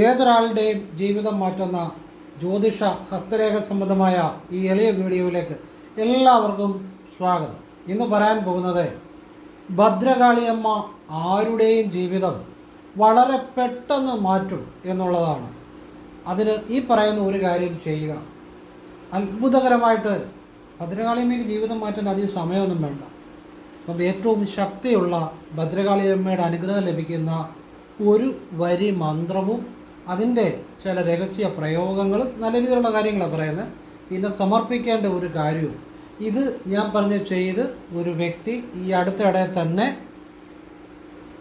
ഏതൊരാളുടെയും ജീവിതം മാറ്റുന്ന ജ്യോതിഷ ഹസ്തരേഖ സംബന്ധമായ ഈ എളിയ വീഡിയോയിലേക്ക് എല്ലാവർക്കും സ്വാഗതം. ഇന്ന് പറയാൻ പോകുന്നത് ഭദ്രകാളിയമ്മ ആരുടെയും ജീവിതം വളരെ പെട്ടെന്ന് മാറ്റും എന്നുള്ളതാണ്. അതിന് ഈ പറയുന്ന ഒരു കാര്യം ചെയ്യുക. അത്ഭുതകരമായിട്ട് ഭദ്രകാളിയമ്മയ്ക്ക് ജീവിതം മാറ്റാൻ അധികം സമയമൊന്നും വേണ്ട. അപ്പം ഏറ്റവും ശക്തിയുള്ള ഭദ്രകാളിയമ്മയുടെ അനുഗ്രഹം ലഭിക്കുന്ന ഒരു വരി മന്ത്രവും അതിന്റെ ചില രഹസ്യ പ്രയോഗങ്ങളും നല്ല രീതിയിലുള്ള കാര്യങ്ങളാണ് പറയുന്നത്. പിന്നെ സമർപ്പിക്കേണ്ട ഒരു കാര്യവും. ഇത് ഞാൻ പറഞ്ഞ ചെയ്ത് ഒരു വ്യക്തി ഈ അടുത്തിടെ തന്നെ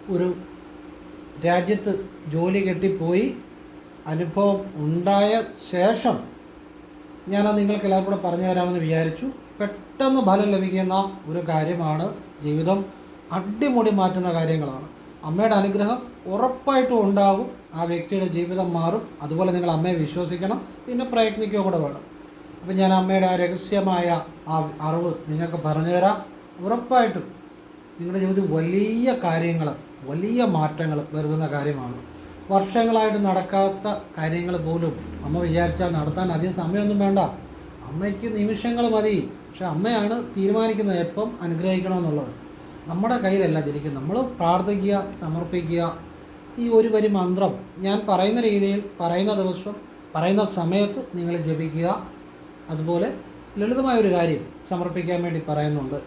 ഒരു രാജ്യത്ത് ജോലി കെട്ടിപ്പോയി അനുഭവം ഉണ്ടായ ശേഷം ഞാനത് നിങ്ങൾക്ക് എല്ലാവരും കൂടെ പറഞ്ഞു തരാമെന്ന് വിചാരിച്ചു. പെട്ടെന്ന് ഫലം ലഭിക്കുന്ന ഒരു കാര്യമാണ് ജീവിതം. അടിമുടി മാറ്റുന്ന കാര്യങ്ങളാണ്. അമ്മയുടെ അനുഗ്രഹം ഉറപ്പായിട്ടും ഉണ്ടാകും. ആ വ്യക്തിയുടെ ജീവിതം മാറും. അതുപോലെ നിങ്ങൾ അമ്മയെ വിശ്വസിക്കണം. പിന്നെ പ്രയത്നിക്കുക കൂടെ വേണം. അപ്പം ഞാൻ അമ്മയുടെ ആ രഹസ്യമായ ആ അറിവ് നിങ്ങൾക്ക് പറഞ്ഞു തരാം. ഉറപ്പായിട്ടും നിങ്ങളുടെ ജീവിതത്തിൽ വലിയ കാര്യങ്ങൾ വലിയ മാറ്റങ്ങൾ വരുത്തുന്ന കാര്യമാണ്. വർഷങ്ങളായിട്ട് നടക്കാത്ത കാര്യങ്ങൾ പോലും അമ്മ വിചാരിച്ചാൽ നടത്താൻ അധികം സമയമൊന്നും വേണ്ട. അമ്മയ്ക്ക് നിമിഷങ്ങൾ മതി. പക്ഷെ അമ്മയാണ് തീരുമാനിക്കുന്നത് എപ്പം അനുഗ്രഹിക്കണമെന്നുള്ളത്. നമ്മുടെ കയ്യിലല്ല ജനിക്കുന്നത്. നമ്മൾ പ്രാർത്ഥിക്കുക സമർപ്പിക്കുക. ഈ ഒരു വരി മന്ത്രം ഞാൻ പറയുന്ന രീതിയിൽ പറയുന്ന ദിവസം പറയുന്ന സമയത്ത് നിങ്ങൾ ജപിക്കുക. അതുപോലെ ലളിതമായ ഒരു കാര്യം സമർപ്പിക്കാൻ വേണ്ടി പറയുന്നുണ്ട്.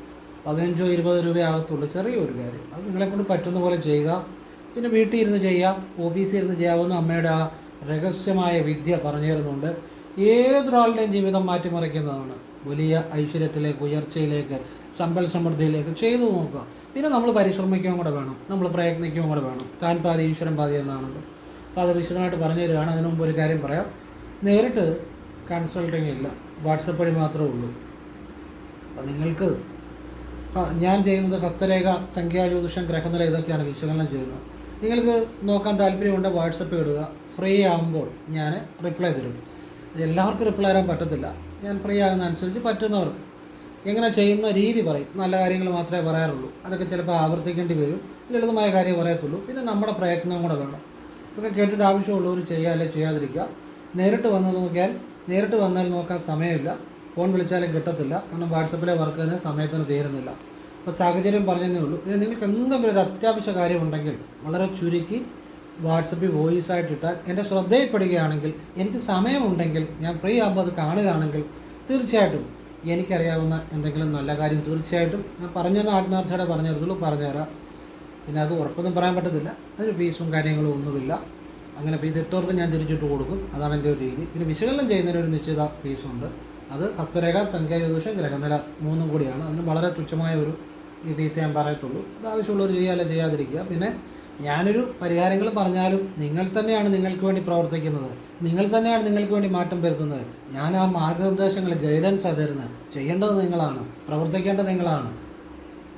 പതിനഞ്ചോ ഇരുപതോ രൂപയാകത്തുള്ളൂ. ചെറിയൊരു കാര്യം. അത് നിങ്ങളെക്കൊണ്ട് പറ്റുന്ന പോലെ ചെയ്യുക. പിന്നെ വീട്ടിൽ ഇരുന്ന് ചെയ്യാം ഓഫീസിൽ ഇരുന്ന് ചെയ്യാവുന്ന അമ്മയുടെ ആ രഹസ്യമായ വിദ്യ പറഞ്ഞു തരുന്നുണ്ട് ഏതൊരാളുടെയും ജീവിതം മാറ്റിമറിക്കുന്നതാണ്. വലിയ ഐശ്വര്യത്തിലേക്ക് ഉയർച്ചയിലേക്ക് സമ്പൽ സമൃദ്ധിയിലേക്ക് ചെയ്തു നോക്കുക. പിന്നെ നമ്മൾ പരിശ്രമിക്കുകയും കൂടെ വേണം. നമ്മൾ പ്രയത്നിക്കുകയും കൂടെ വേണം. താൻ പാതി ഈശ്വരൻ പാതി എന്നാണല്ലോ. അപ്പോൾ അത് വിശദമായിട്ട് പറഞ്ഞു തരികയാണ് അതിനു മുമ്പ് ഒരു കാര്യം പറയാം. നേരിട്ട് കൺസൾട്ടിങ് ഇല്ല. വാട്സപ്പ് വഴി മാത്രമേ ഉള്ളൂ. അപ്പോൾ നിങ്ങൾക്ക് ഞാൻ ചെയ്യുന്നത് ഹസ്തരേഖ സംഖ്യാജ്യോതിഷം ഗ്രഹനില ഇതൊക്കെയാണ് വിശകലനം ചെയ്യുന്നത്. നിങ്ങൾക്ക് നോക്കാൻ താല്പര്യമുണ്ട് വാട്സപ്പ് ഇടുക. ഫ്രീ ആകുമ്പോൾ ഞാൻ റിപ്ലൈ തരും. എല്ലാവർക്കും റിപ്ലൈ തരാൻ പറ്റത്തില്ല. ഞാൻ ഫ്രീ ആകുന്ന അനുസരിച്ച് പറ്റുന്നവർക്ക് എങ്ങനെ ചെയ്യുന്ന രീതി പറയും. നല്ല കാര്യങ്ങൾ മാത്രമേ പറയാറുള്ളൂ. അതൊക്കെ ചിലപ്പോൾ ആവർത്തിക്കേണ്ടി വരും. ലളിതമായ കാര്യം പറയത്തുള്ളൂ. പിന്നെ നമ്മുടെ പ്രയത്നം കൂടെ വേണം. ഇതൊക്കെ കേട്ടിട്ട് ആവശ്യമുള്ളവർ ചെയ്യുക അല്ലെ ചെയ്യാതിരിക്കുക. നേരിട്ട് വന്ന് നോക്കിയാൽ നേരിട്ട് വന്നാൽ നോക്കാൻ സമയമില്ല. ഫോൺ വിളിച്ചാലും കിട്ടത്തില്ല. കാരണം വാട്സപ്പിലെ വർക്ക് തന്നെ സമയത്തിന് തീരുന്നില്ല. അപ്പോൾ സാഹചര്യം പറഞ്ഞതേ ഉള്ളൂ. പിന്നെ നിങ്ങൾക്ക് എന്തെങ്കിലും ഒരു അത്യാവശ്യ കാര്യമുണ്ടെങ്കിൽ വളരെ ചുരുക്കി വാട്സപ്പിൽ വോയിസ് ആയിട്ടിട്ടാൽ എന്റെ ശ്രദ്ധയിൽപ്പെടുകയാണെങ്കിൽ എനിക്ക് സമയമുണ്ടെങ്കിൽ ഞാൻ ഫ്രീ ആകുമ്പോൾ അത് കാണുകയാണെങ്കിൽ തീർച്ചയായിട്ടും എനിക്കറിയാവുന്ന എന്തെങ്കിലും നല്ല കാര്യം തീർച്ചയായിട്ടും ഞാൻ പറഞ്ഞ ആത്മാർത്ഥയുടെ പറഞ്ഞു തരത്തുള്ളൂ പറഞ്ഞുതരാം. പിന്നെ അത് ഉറപ്പൊന്നും പറയാൻ പറ്റത്തില്ല. അതിന് ഫീസും കാര്യങ്ങളും ഒന്നുമില്ല. അങ്ങനെ ഫീസ് ഇട്ടവർക്ക് ഞാൻ തിരിച്ചിട്ട് കൊടുക്കും. അതാണ് എന്റെ ഒരു രീതി. പിന്നെ വിശകലനം ചെയ്യുന്നതിന് ഒരു നിശ്ചിത ഫീസുണ്ട്. അത് ഹസ്തരേഖ സംഖ്യാജ്യോതിഷം ഗ്രഹനില മൂന്നും കൂടിയാണ്. അതിന് വളരെ തുച്ഛമായ ഒരു ഈ ഫീസ് ഞാൻ പറയത്തുള്ളൂ അത് ആവശ്യമുള്ളവർ ചെയ്യാല്ല ചെയ്യാതിരിക്കുക. പിന്നെ ഞാനൊരു പരിഹാരങ്ങൾ പറഞ്ഞാലും നിങ്ങൾ തന്നെയാണ് നിങ്ങൾക്ക് വേണ്ടി പ്രവർത്തിക്കുന്നത്. നിങ്ങൾ തന്നെയാണ് നിങ്ങൾക്ക് വേണ്ടി മാറ്റം വരുത്തുന്നത്. ഞാൻ ആ മാർഗനിർദ്ദേശങ്ങൾ ഗൈഡൻസ് തരുന്നത്. ചെയ്യേണ്ടത് നിങ്ങളാണ്. പ്രവർത്തിക്കേണ്ടത് നിങ്ങളാണ്.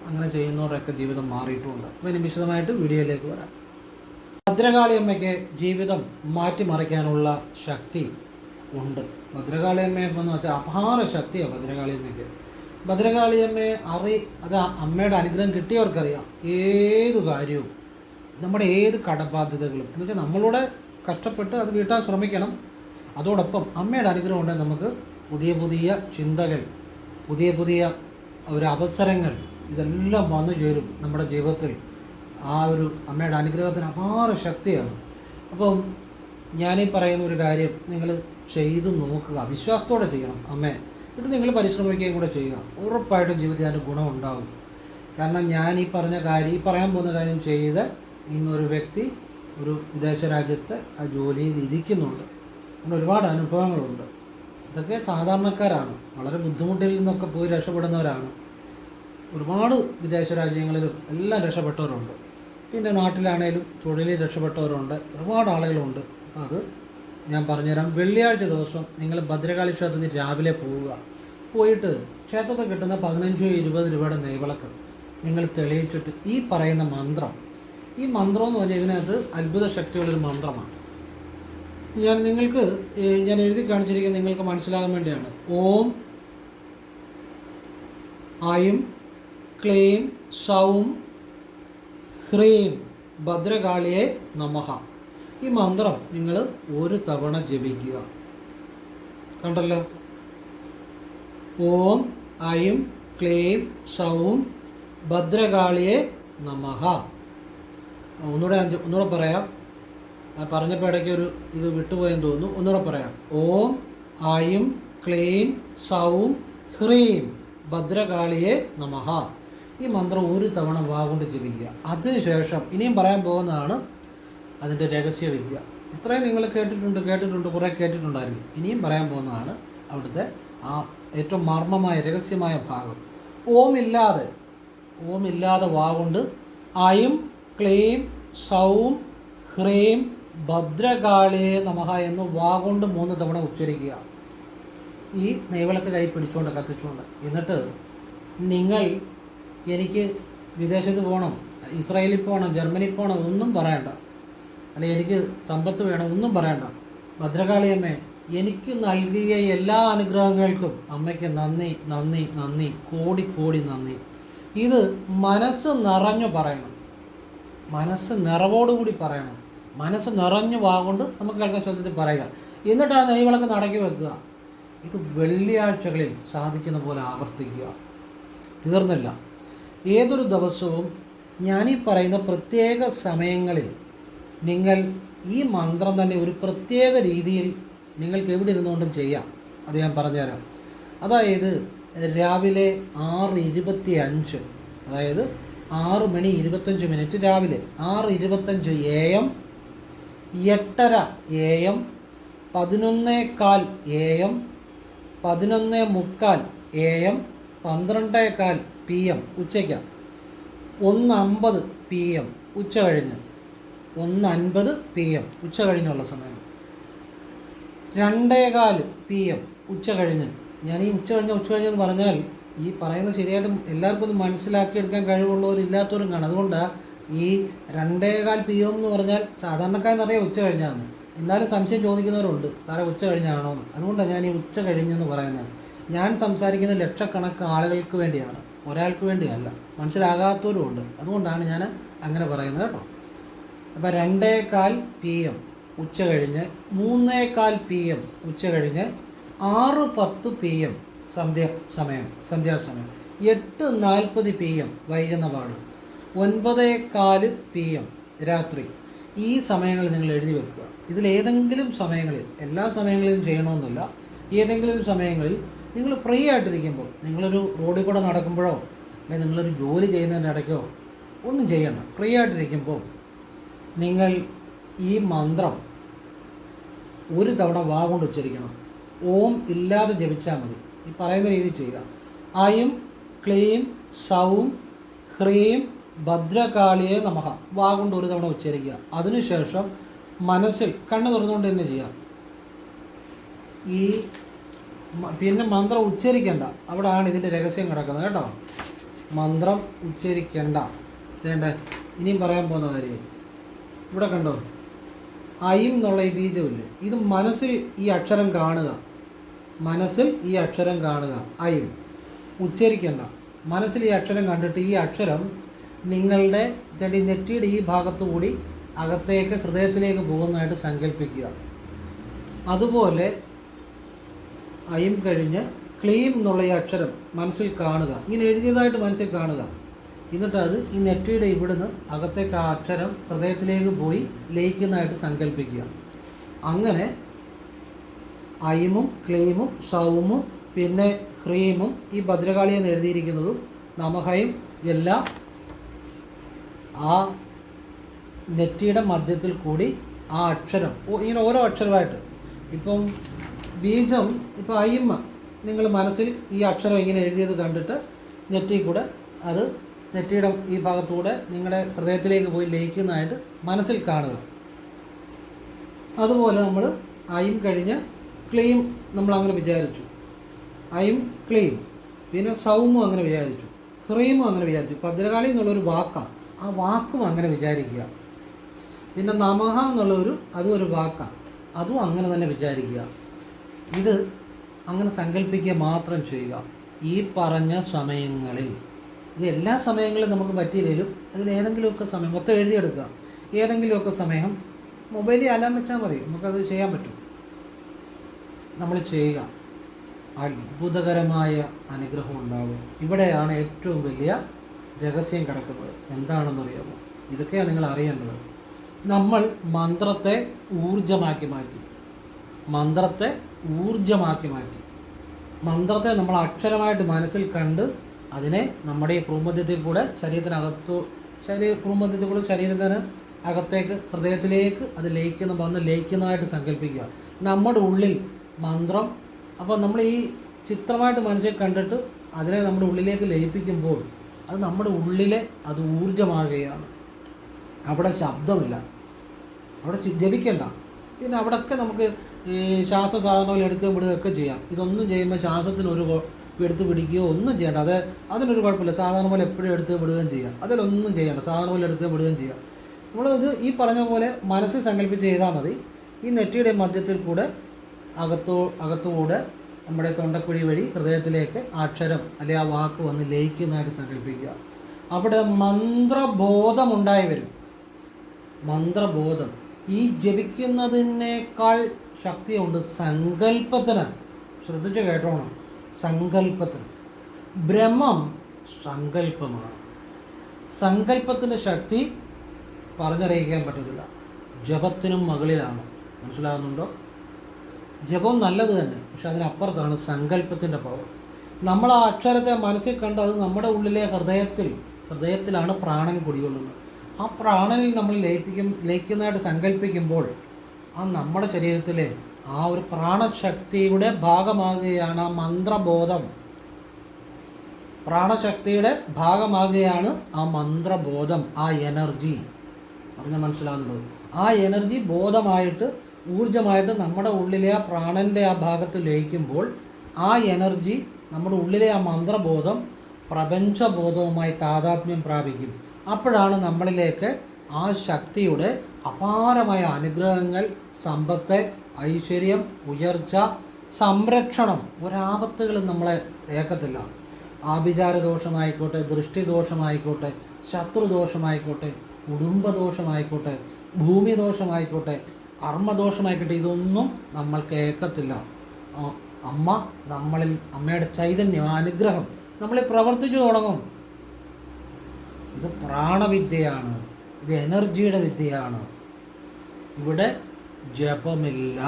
അങ്ങനെ ചെയ്യുന്നവരുടെയൊക്കെ ജീവിതം മാറിയിട്ടുമുണ്ട് ഇനി വിശദമായിട്ട് വീഡിയോയിലേക്ക് വരാം. ഭദ്രകാളിയമ്മയ്ക്ക് ജീവിതം മാറ്റിമറിക്കാനുള്ള ശക്തി ഉണ്ട്. ഭദ്രകാളിയമ്മയെ എന്ന് വെച്ചാൽ അപാര ശക്തിയാണ് ഭദ്രകാളിയമ്മയ്ക്ക് ഭദ്രകാളിയമ്മയെ അറി അത് അമ്മയുടെ അനുഗ്രഹം കിട്ടിയവർക്കറിയാം. ഏതു കാര്യവും. നമ്മുടെ ഏത് കടബാധ്യതകളും എന്ന് വെച്ചാൽ നമ്മളുടെ കഷ്ടപ്പെട്ട് അത് വീട്ടാൻ ശ്രമിക്കണം. അതോടൊപ്പം അമ്മയുടെ അനുഗ്രഹം ഉണ്ടെങ്കിൽ നമുക്ക് പുതിയ പുതിയ ചിന്തകൾ പുതിയ പുതിയ ഒരു അവസരങ്ങൾ ഇതെല്ലാം വന്നു ചേരും നമ്മുടെ ജീവിതത്തിൽ. ആ ഒരു അമ്മയുടെ അനുഗ്രഹത്തിന് അപാര ശക്തിയാണ്. അപ്പം ഞാനീ പറയുന്ന ഒരു കാര്യം നിങ്ങൾ ചെയ്തു നോക്കുക. വിശ്വാസത്തോടെ ചെയ്യണം. അമ്മേ എന്നിട്ട് നിങ്ങൾ പരിശ്രമിക്കുകയും കൂടെ ചെയ്യുക. ഉറപ്പായിട്ടും ജീവിതത്തിൽ അതിന് ഗുണമുണ്ടാകും. കാരണം ഞാൻ ഈ പറഞ്ഞ കാര്യം ഈ പറയാൻ പോകുന്ന കാര്യം ചെയ്ത് ഇന്നൊരു വ്യക്തി ഒരു വിദേശ രാജ്യത്ത് ആ ജോലിയിൽ ഇരിക്കുന്നുണ്ട് അങ്ങനെ ഒരുപാട് അനുഭവങ്ങളുണ്ട്. ഇതൊക്കെ സാധാരണക്കാരാണ്. വളരെ ബുദ്ധിമുട്ടിൽ നിന്നൊക്കെ പോയി രക്ഷപ്പെടുന്നവരാണ്. ഒരുപാട് വിദേശ രാജ്യങ്ങളിലും എല്ലാം രക്ഷപ്പെട്ടവരുണ്ട്. പിന്നെ നാട്ടിലാണേലും തൊഴിലിൽ രക്ഷപ്പെട്ടവരുണ്ട്. ഒരുപാട് ആളുകളുണ്ട്. അത് ഞാൻ പറഞ്ഞുതരാം. വെള്ളിയാഴ്ച ദിവസം നിങ്ങൾ ഭദ്രകാളി ക്ഷേത്രത്തിൽ രാവിലെ പോവുക. പോയിട്ട് ക്ഷേത്രത്തിൽ കിട്ടുന്ന പതിനഞ്ചോ ഇരുപത് രൂപയുടെ നെയ്വിളക്ക് നിങ്ങൾ തെളിയിച്ചിട്ട് ഈ പറയുന്ന മന്ത്രം ഈ മന്ത്രം എന്ന് പറഞ്ഞാൽ ഇതിനകത്ത് അത്ഭുത ശക്തിയുള്ളൊരു മന്ത്രമാണ്. ഞാൻ നിങ്ങൾക്ക് ഞാൻ എഴുതി കാണിച്ചിരിക്കുന്നത് നിങ്ങൾക്ക് മനസ്സിലാകാൻ വേണ്ടിയാണ്. ഓം ഐം ക്ലേം സൗം ഹ്രീം ഭദ്രകാളിയെ നമഹ. ഈ മന്ത്രം നിങ്ങൾ ഒരു തവണ ജപിക്കുക. കണ്ടല്ലോ? ഓം ഐം ക്ലേം സൗം ഭദ്രകാളിയെ നമഃ ഒന്നുകൂടെ അഞ്ച് ഒന്നുകൂടെ പറയാം. പറഞ്ഞപ്പോൾ ഇടയ്ക്ക് ഒരു ഇത് വിട്ടുപോയെന്ന് തോന്നുന്നു. ഒന്നുകൂടെ പറയാം. ഓം ആയും ക്ലീം സൗം ഹ്രീം ഭദ്രകാളിയെ നമഹ. ഈ മന്ത്രം ഒരു തവണ വാഗുകൊണ്ട് ജപിക്കുക. അതിനുശേഷം ഇനിയും പറയാൻ പോകുന്നതാണ് അതിന്റെ രഹസ്യവിദ്യ. ഇത്രയും നിങ്ങൾ കേട്ടിട്ടുണ്ട് കേട്ടിട്ടുണ്ട് കുറേ കേട്ടിട്ടുണ്ടായിരുന്നു ഇനിയും പറയാൻ പോകുന്നതാണ് അവിടുത്തെ ആ ഏറ്റവും മർമ്മമായ രഹസ്യമായ ഭാഗം. ഓമില്ലാതെ ഓമില്ലാതെ വാഗുണ്ട് ആയും ക്ലീം സൗം ഹ്രീം ഭദ്രകാളിയെ നമഃ എന്ന് വാഗൊണ്ട് മൂന്ന് തവണ ഉച്ചരിക്കുക. ഈ നെയ്വിളക്ക് കൈ പിടിച്ചുകൊണ്ട് കത്തിച്ചുകൊണ്ട് എന്നിട്ട് നിങ്ങൾ എനിക്ക് വിദേശത്ത് പോകണം ഇസ്രായേലിൽ പോകണം ജർമ്മനിയിൽ പോകണം ഒന്നും പറയണ്ട. അല്ലെ എനിക്ക് സമ്പത്ത് വേണം ഒന്നും പറയണ്ട. ഭദ്രകാളിയമ്മേ എനിക്ക് നൽകിയ എല്ലാ അനുഗ്രഹങ്ങൾക്കും അമ്മയ്ക്ക് നന്ദി നന്ദി നന്ദി കോടി കോടി നന്ദി. ഇത് മനസ്സ് നിറഞ്ഞു പറയണം. മനസ്സ് നിറവോടുകൂടി പറയണം. മനസ്സ് നിറഞ്ഞു വാഗൊണ്ട് നമുക്ക് കേൾക്കാൻ ശ്രദ്ധിച്ച് പറയുക. എന്നിട്ട് ആ നെയ്വിളക്ക് നടക്കി വെക്കുക. ഇത് വെള്ളിയാഴ്ചകളിൽ സാധിക്കുന്ന പോലെ ആവർത്തിക്കുക. തീർന്നില്ല. ഏതൊരു ദിവസവും ഞാനീ പറയുന്ന പ്രത്യേക സമയങ്ങളിൽ നിങ്ങൾ ഈ മന്ത്രം തന്നെ ഒരു പ്രത്യേക രീതിയിൽ നിങ്ങൾക്ക് എവിടെ ഇരുന്നുകൊണ്ടും ചെയ്യാം. അത് ഞാൻ പറഞ്ഞുതരാം. അതായത് രാവിലെ ആറ് ഇരുപത്തി അഞ്ച് അതായത് ആറ് മണി ഇരുപത്തഞ്ച് മിനിറ്റ് രാവിലെ. ആറ് ഇരുപത്തഞ്ച് എ എം എട്ടര എ എം പതിനൊന്നേ കാൽ എ എം പതിനൊന്ന് മുക്കാൽ എ എം പന്ത്രണ്ടേ കാൽ പി എം ഉച്ചയ്ക്ക്. ഒന്ന് അമ്പത് പി എം ഉച്ച കഴിഞ്ഞ്. ഒന്ന് അൻപത് പി എം ഉച്ച കഴിഞ്ഞുള്ള സമയം. രണ്ടേകാൽ പി എം ഉച്ച കഴിഞ്ഞ്. ഞാൻ ഈ ഉച്ച കഴിഞ്ഞ ഉച്ച കഴിഞ്ഞെന്ന് പറഞ്ഞാൽ ഈ പറയുന്നത് ശരിയായിട്ടും എല്ലാവർക്കും ഒന്ന് മനസ്സിലാക്കിയെടുക്കാൻ കഴിവുള്ളവരില്ലാത്തവരും കാണും. അതുകൊണ്ട് ഈ രണ്ടേകാൽ പി എം എന്ന് പറഞ്ഞാൽ സാധാരണക്കാരെന്നറിയാം ഉച്ച കഴിഞ്ഞാണ് എന്നാലും സംശയം ചോദിക്കുന്നവരുണ്ട് സാറെ ഉച്ച കഴിഞ്ഞാണോ? അതുകൊണ്ടാണ് ഞാൻ ഈ ഉച്ച കഴിഞ്ഞെന്ന് പറയുന്നത്. ഞാൻ സംസാരിക്കുന്ന ലക്ഷക്കണക്ക് ആളുകൾക്ക് വേണ്ടിയാണ്. ഒരാൾക്ക് വേണ്ടിയല്ല. മനസ്സിലാകാത്തവരും ഉണ്ട്. അതുകൊണ്ടാണ് ഞാൻ അങ്ങനെ പറയുന്നത് കേട്ടോ. അപ്പം രണ്ടേകാൽ പി എം ഉച്ച കഴിഞ്ഞ് മൂന്നേകാൽ പി എം ഉച്ച കഴിഞ്ഞ് ആറ് പത്ത് പി എം സന്ധ്യ സമയം സന്ധ്യാസമയം. എട്ട് നാൽപ്പത് പി എം വൈകുന്ന പാട് ഒൻപതേ കാൽ പി എം രാത്രി. ഈ സമയങ്ങൾ നിങ്ങൾ എഴുതി വെക്കുക. ഇതിലേതെങ്കിലും സമയങ്ങളിൽ എല്ലാ സമയങ്ങളിലും ചെയ്യണമെന്നില്ല ഏതെങ്കിലും സമയങ്ങളിൽ നിങ്ങൾ ഫ്രീ ആയിട്ടിരിക്കുമ്പോൾ നിങ്ങളൊരു റോഡിൽ കൂടെ നടക്കുമ്പോഴോ അല്ലെങ്കിൽ നിങ്ങളൊരു ജോലി ചെയ്യുന്നതിന്റെ ഇടയ്ക്കോ ഒന്നും ചെയ്യണം ഫ്രീ ആയിട്ടിരിക്കുമ്പോൾ നിങ്ങൾ ഈ മന്ത്രം ഒരു തവണ വാ കൊണ്ട് ഉച്ചരിക്കണം. ഓം ഇല്ലാതെ ജപിച്ചാൽ മതി. ഈ പറയുന്ന രീതി ചെയ്യുക. ഐം ക്ലീം സൗം ഹ്രീം ഭദ്രകാളിയെ നമഹ. വാ കൊണ്ട് ഒരു തവണ ഉച്ചരിക്കുക. അതിനുശേഷം മനസ്സിൽ കണ്ണു തുറന്നുകൊണ്ട് തന്നെ ചെയ്യാം ഈ പിന്നെ മന്ത്രം ഉച്ചരിക്കേണ്ട. ആണ് ഇതിന്റെ രഹസ്യം കിടക്കുന്നത് കേട്ടോ. മന്ത്രം ഉച്ചരിക്കേണ്ട. ചെയ്യണ്ടേ? ഇനിയും പറയാൻ പോകുന്ന കാര്യം. ഇവിടെ കണ്ടോ? ഐം എന്നുള്ള ഈ ബീജമില്ലേ? ഇത് മനസ്സിൽ ഈ അക്ഷരം കാണുക. മനസ്സിൽ ഈ അക്ഷരം കാണുക. ഐം. ഉച്ചരിക്കേണ്ട. മനസ്സിൽ ഈ അക്ഷരം കണ്ടിട്ട് ഈ അക്ഷരം നിങ്ങളുടെ ചെടി നെറ്റിയുടെ ഈ ഭാഗത്തു കൂടി അകത്തേക്ക് ഹൃദയത്തിലേക്ക് പോകുന്നതായിട്ട് സങ്കല്പിക്കുക. അതുപോലെ അയും കഴിഞ്ഞ് ക്ലീം എന്നുള്ള ഈ അക്ഷരം മനസ്സിൽ കാണുക. ഇങ്ങനെ എഴുതിയതായിട്ട് മനസ്സിൽ കാണുക. എന്നിട്ട് അത് ഈ നെറ്റിയുടെ ഇവിടുന്ന് അകത്തേക്ക് ആ അക്ഷരം ഹൃദയത്തിലേക്ക് പോയി ലയിക്കുന്നതായിട്ട് സങ്കല്പിക്കുക. അങ്ങനെ അയിമും ക്ലീമും സൗമും പിന്നെ ഹ്രീമും ഈ ഭദ്രകാളി എന്ന് എഴുതിയിരിക്കുന്നതും നമഹയും എല്ലാം ആ നെറ്റിയുടെ മധ്യത്തിൽ കൂടി ആ അക്ഷരം ഇങ്ങനെ ഓരോ അക്ഷരമായിട്ട്. ഇപ്പം ബീജം ഇപ്പോൾ അയിമ്മ നിങ്ങൾ മനസ്സിൽ ഈ അക്ഷരം ഇങ്ങനെ എഴുതിയത് കണ്ടിട്ട് നെറ്റി കൂടെ അത് നെറ്റിയുടെ ഈ ഭാഗത്തൂടെ നിങ്ങളുടെ ഹൃദയത്തിലേക്ക് പോയി ലയിക്കുന്നതായിട്ട് മനസ്സിൽ കാണുക. അതുപോലെ നമ്മൾ അയിം കഴിഞ്ഞ് ക്ലീം നമ്മൾ അങ്ങനെ വിചാരിച്ചു. ഐം ക്ലെയിം. പിന്നെ സൗമും അങ്ങനെ വിചാരിച്ചു. ഹ്രീമും അങ്ങനെ വിചാരിച്ചു. ഭദ്രകാളി എന്നുള്ളൊരു വാക്കാണ് ആ വാക്കും അങ്ങനെ വിചാരിക്കുക. പിന്നെ നമഹ എന്നുള്ളൊരു അതും ഒരു വാക്കാണ് അതും അങ്ങനെ തന്നെ വിചാരിക്കുക. ഇത് അങ്ങനെ സങ്കല്പിക്കുക മാത്രം ചെയ്യുക. ഈ പറഞ്ഞ സമയങ്ങളിൽ. ഇത് എല്ലാ സമയങ്ങളിലും നമുക്ക് പറ്റിയില്ലെങ്കിലും അതിൽ ഏതെങ്കിലുമൊക്കെ സമയം മൊത്തം എഴുതിയെടുക്കുക. ഏതെങ്കിലുമൊക്കെ സമയം മൊബൈലിൽ അലാം വെച്ചാൽ മതി. നമുക്കത് ചെയ്യാൻ പറ്റും. നമ്മൾ ചെയ്യുക. അത്ഭുതകരമായ അനുഗ്രഹം ഉണ്ടാവും. ഇവിടെയാണ് ഏറ്റവും വലിയ രഹസ്യം കിടക്കുന്നത്. എന്താണെന്നറിയാമോ? ഇതൊക്കെയാണ് നിങ്ങൾ അറിയേണ്ടത്. നമ്മൾ മന്ത്രത്തെ ഊർജമാക്കി മാറ്റി. മന്ത്രത്തെ ഊർജമാക്കി മാറ്റി. മന്ത്രത്തെ നമ്മൾ അക്ഷരമായിട്ട് മനസ്സിൽ കണ്ട് അതിനെ നമ്മുടെ ഈ ഭ്രൂമധ്യത്തിൽ കൂടെ ശരീരത്തിനകത്തു ശരീര ഭ്രൂമധ്യത്തിൽ കൂടെ ശരീരത്തിന് അകത്തേക്ക് ഹൃദയത്തിലേക്ക് അത് ലയിക്കുന്ന വന്ന് ലയിക്കുന്നതായിട്ട് സങ്കല്പിക്കുക. നമ്മുടെ ഉള്ളിൽ മന്ത്രം. അപ്പോൾ നമ്മൾ ഈ ചിത്രമായിട്ട് മനസ്സിൽ കണ്ടിട്ട് അതിനെ നമ്മുടെ ഉള്ളിലേക്ക് ലയിപ്പിക്കുമ്പോൾ അത് നമ്മുടെ ഉള്ളിലെ അത് ഊർജമാകുകയാണ് അവിടെ ശബ്ദമില്ല. അവിടെ ജപിക്കണ്ട. പിന്നെ അവിടെയൊക്കെ നമുക്ക് ഈ ശ്വാസ സാധനങ്ങൾ എടുക്കുകയും വിടുകയൊക്കെ ചെയ്യാം. ഇതൊന്നും ചെയ്യുമ്പോൾ ശ്വാസത്തിന് ഒരു എടുത്ത് പിടിക്കുകയോ ഒന്നും ചെയ്യണ്ട. അത് അതിനൊരു കുഴപ്പമില്ല. സാധാരണ പോലെ എപ്പോഴും എടുത്ത് വിടുകയും ചെയ്യാം. അതിലൊന്നും ചെയ്യണ്ട. സാധാരണ പോലെ എടുക്കുകയും വിടുകയും ചെയ്യാം. നമ്മളിത് ഈ പറഞ്ഞ പോലെ മനസ്സിൽ സങ്കല്പിച്ച് ചെയ്താൽ മതി. ഈ നെറ്റിയുടെ മധ്യത്തിൽ കൂടെ അകത്തോ അകത്തുകൂടെ നമ്മുടെ തൊണ്ടക്കുഴി വഴി ഹൃദയത്തിലേക്ക് അക്ഷരം അല്ലെങ്കിൽ ആ വാക്ക് വന്ന് ലയിക്കുന്നതായിട്ട് സങ്കല്പിക്കുക. അവിടെ മന്ത്രബോധമുണ്ടായി വരും. മന്ത്രബോധം. ഈ ജപിക്കുന്നതിനേക്കാൾ ശക്തിയുണ്ട് സങ്കല്പത്തിന് ശ്രദ്ധിച്ച് കേട്ടോണം. സങ്കല്പത്തിന്. ബ്രഹ്മം സങ്കല്പമാണ്. സങ്കല്പത്തിന്റെ ശക്തി പറഞ്ഞറിയിക്കാൻ പറ്റത്തില്ല. ജപത്തിനും മകളിലാണ്. മനസ്സിലാകുന്നുണ്ടോ ജപം നല്ലത് തന്നെ പക്ഷെ അതിനപ്പുറത്താണ് സങ്കല്പത്തിന്റെ പവർ നമ്മൾ ആ അക്ഷരത്തെ മനസ്സിൽ കണ്ട് അത് നമ്മുടെ ഉള്ളിലെ ഹൃദയത്തിൽ ഹൃദയത്തിലാണ് പ്രാണൻ കുടികൊള്ളുന്നത്. ആ പ്രാണനിൽ നമ്മൾ ലയിപ്പിക്കും ലയിക്കുന്നതായിട്ട് സങ്കല്പിക്കുമ്പോൾ ആ നമ്മുടെ ശരീരത്തിലെ ആ ഒരു പ്രാണശക്തിയുടെ ഭാഗമാകുകയാണ് ആ മന്ത്രബോധം. പ്രാണശക്തിയുടെ ഭാഗമാകുകയാണ് ആ മന്ത്രബോധം ആ എനർജി. പറഞ്ഞാൽ മനസ്സിലാകുന്നത് ആ എനർജി ബോധമായിട്ട് ഊർജമായിട്ട് നമ്മുടെ ഉള്ളിലെ ആ പ്രാണന്റെ ആ ഭാഗത്ത് ലയിക്കുമ്പോൾ ആ എനർജി നമ്മുടെ ഉള്ളിലെ ആ മന്ത്രബോധം പ്രപഞ്ചബോധവുമായി താതാത്മ്യം പ്രാപിക്കും. അപ്പോഴാണ് നമ്മളിലേക്ക് ആ ശക്തിയുടെ അപാരമായ അനുഗ്രഹങ്ങൾ സമ്പത്ത് ഐശ്വര്യം ഉയർച്ച സംരക്ഷണം ഒരാപത്തുകളും നമ്മളെ ഏക്കത്തില്ല ആഭിചാരദോഷമായിക്കോട്ടെ ദൃഷ്ടിദോഷമായിക്കോട്ടെ ശത്രുദോഷമായിക്കോട്ടെ കുടുംബദോഷമായിക്കോട്ടെ ഭൂമിദോഷമായിക്കോട്ടെ കർമ്മദോഷമായിക്കോട്ടെ ഇതൊന്നും നമ്മൾ കേൾക്കത്തില്ല. അമ്മ നമ്മളിൽ അമ്മയുടെ ചൈതന്യം അനുഗ്രഹം നമ്മളെ പ്രവർത്തിച്ചു തുടങ്ങും. ഇത് പ്രാണവിദ്യയാണ്. ഇത് എനർജിയുടെ വിദ്യയാണ്. ഇവിടെ ജപമില്ല.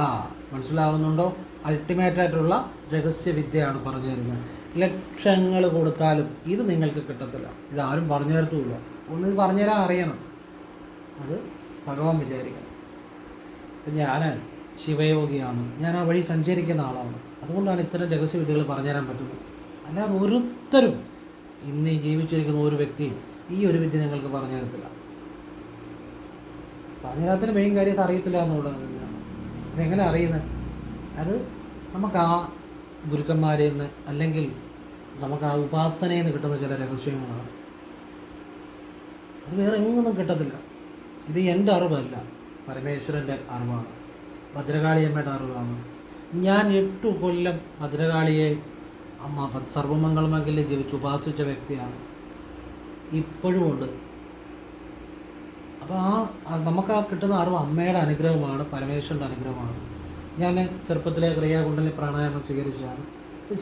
മനസ്സിലാവുന്നുണ്ടോ? അൾട്ടിമേറ്റ് ആയിട്ടുള്ള രഹസ്യവിദ്യയാണ് പറഞ്ഞു തരുന്നത്. ലക്ഷങ്ങൾ കൊടുത്താലും ഇത് നിങ്ങൾക്ക് കിട്ടത്തില്ല. ഇതാരും പറഞ്ഞു തരത്തുമില്ല. ഒന്ന് ഇത് പറഞ്ഞു അറിയണം. അത് ഭഗവാൻ വിചാരിക്കണം. ഇപ്പം ഞാൻ ശിവയോഗിയാണ്. ഞാൻ ആ വഴി സഞ്ചരിക്കുന്ന ആളാണ്. അതുകൊണ്ടാണ് ഇത്തരം രഹസ്യവിദ്യകൾ പറഞ്ഞു തരാൻ പറ്റുന്നത്. അല്ലാതെ ഒരുത്തരും ഇന്ന് ഈ ജീവിച്ചിരിക്കുന്ന ഒരു വ്യക്തിയും ഈ ഒരു വിദ്യ നിങ്ങൾക്ക് പറഞ്ഞു തരത്തില്ല. പറഞ്ഞു തരാത്തിന് മെയിൻ കാര്യം അത് അറിയത്തില്ല എന്നുള്ളത് അതെങ്ങനെ അറിയുന്നത്? അത് നമുക്ക് ആ ഗുരുക്കന്മാരിൽ നിന്ന് അല്ലെങ്കിൽ നമുക്ക് ആ ഉപാസനയിൽ നിന്ന് കിട്ടുന്ന ചില രഹസ്യങ്ങളാണ്. അത് വേറെ എങ്ങൊന്നും കിട്ടത്തില്ല. ഇത് എന്റെ അറിവല്ല. പരമേശ്വരന്റെ അറിവാണ്. ഭദ്രകാളിയമ്മയുടെ അറിവാണ്. ഞാൻ എട്ടു കൊല്ലം ഭദ്രകാളിയെ അമ്മ സർവമംഗളമെങ്കിലും ജീവിച്ച് ഉപാസിച്ച വ്യക്തിയാണ്. ഇപ്പോഴും ഉണ്ട്. അപ്പോൾ ആ നമുക്ക് ആ കിട്ടുന്ന അറിവ് അമ്മയുടെ അനുഗ്രഹമാണ് പരമേശ്വരന്റെ അനുഗ്രഹമാണ്. ഞാൻ ചെറുപ്പത്തിലെ ക്രിയാകുണ്ടലി പ്രാണായാമം സ്വീകരിച്ചാണ്.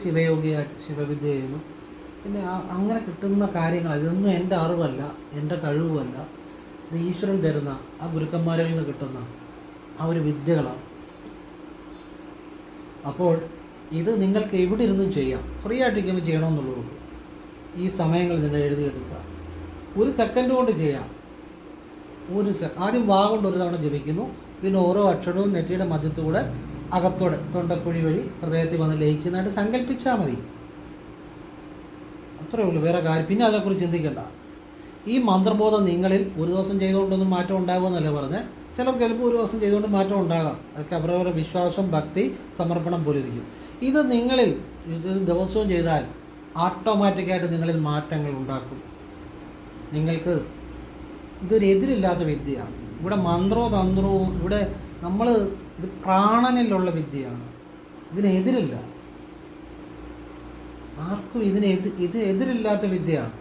ശിവയോഗിയായിട്ട് ശിവവിദ്യ ചെയ്യുന്നു പിന്നെ അങ്ങനെ കിട്ടുന്ന കാര്യങ്ങൾ ഇതൊന്നും എന്റെ അറിവല്ല എന്റെ കഴിവുമല്ല ഈശ്വരൻ തരുന്ന ആ ഗുരുക്കന്മാരിൽ നിന്ന് കിട്ടുന്ന ആ ഒരു വിദ്യകളാണ്. അപ്പോൾ ഇത് നിങ്ങൾക്ക് എവിടെ ഇരുന്നും ചെയ്യാം. ഫ്രീ ആയിട്ടിരിക്കുമ്പോൾ ചെയ്യണമെന്നുള്ളൂ ഈ സമയങ്ങൾ നിങ്ങൾ എഴുതിയെടുക്കുക ഒരു സെക്കൻഡ് കൊണ്ട് ചെയ്യാം. ഒരു സെ ആദ്യം വാ കൊണ്ട് ഒരു തവണ ജപിക്കുന്നു. പിന്നെ ഓരോ അക്ഷരവും നെറ്റിയുടെ മധ്യത്തൂടെ അകത്തോടെ തൊണ്ടക്കുഴി വഴി ഹൃദയത്തിൽ വന്ന് ലയിക്കുന്നതായിട്ട് സങ്കല്പിച്ചാൽ മതി. അത്രേ ഉള്ളൂ. വേറെ കാര്യം പിന്നെ അതിനെക്കുറിച്ച് ചിന്തിക്കണ്ട. ഈ മന്ത്രബോധം നിങ്ങളിൽ ഒരു ദിവസം ചെയ്തുകൊണ്ടൊന്നും മാറ്റം ഉണ്ടാകുമെന്നല്ല പറഞ്ഞ്? ചിലർക്ക് ചിലപ്പോൾ ഒരു ദിവസം ചെയ്തുകൊണ്ട് മാറ്റം ഉണ്ടാകാം. അതൊക്കെ അവരവരുടെ വിശ്വാസം ഭക്തി സമർപ്പണം പോലെ ഇരിക്കും ഇത് നിങ്ങളിൽ ഇത് ദിവസവും ചെയ്താൽ ഓട്ടോമാറ്റിക്കായിട്ട് നിങ്ങളിൽ മാറ്റങ്ങൾ ഉണ്ടാക്കും. നിങ്ങൾക്ക് ഇതൊരു എതിരില്ലാത്ത വിദ്യയാണ്. ഇവിടെ മന്ത്രവും തന്ത്രവും ഇവിടെ നമ്മൾ ഇത് പ്രാണനിലുള്ള വിദ്യയാണ്. ഇതിനെതിരില്ല ആർക്കും ഇതിന് എതി ഇത് എതിരില്ലാത്ത വിദ്യയാണ്.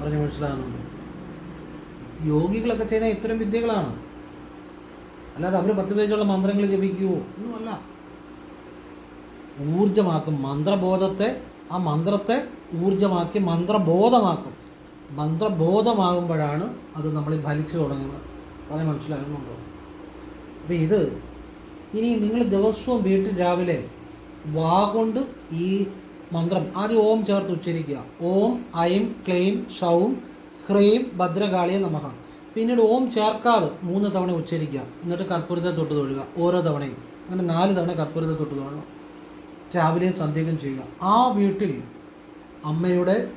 പറഞ്ഞു മനസ്സിലാകുന്നുണ്ട് യോഗികളൊക്കെ ചെയ്യുന്ന ഇത്തരം വിദ്യകളാണ്. അല്ലാതെ അവർ പത്ത് പേജുള്ള മന്ത്രങ്ങൾ ജപിക്കുവോ? ഒന്നുമല്ല. ഊർജമാക്കും മന്ത്രബോധത്തെ ആ മന്ത്രത്തെ ഊർജമാക്കി മന്ത്രബോധമാക്കും. മന്ത്രബോധമാകുമ്പോഴാണ് അത് നമ്മൾ ഫലിച്ചു തുടങ്ങുന്നത്. അത് മനസ്സിലാകുന്നുണ്ടോ? അപ്പം ഇത് ഇനി നിങ്ങൾ ദിവസവും വീട്ടിൽ രാവിലെ വാ കൊണ്ട് ഈ മന്ത്രം. ആദ്യം ഓം ചേർത്ത് ഉച്ചരിക്കുക. ഓം ഐം ക്ലെയിം ഷൗം ഹ്രീം ഭദ്രകാളിയെ നമഹ പിന്നീട് ഓം ചേർക്കാതെ മൂന്ന് തവണ ഉച്ചരിക്കുക. എന്നിട്ട് കർപ്പൂരത്തെ തൊട്ട് തൊഴുക. ഓരോ തവണയും. അങ്ങനെ നാല് തവണ കർപ്പൂരത്തെ തൊട്ട് തൊഴണം. രാവിലെയും സന്ധ്യക്കും ചെയ്യുക. ആ വീട്ടിൽ അമ്മയുടെ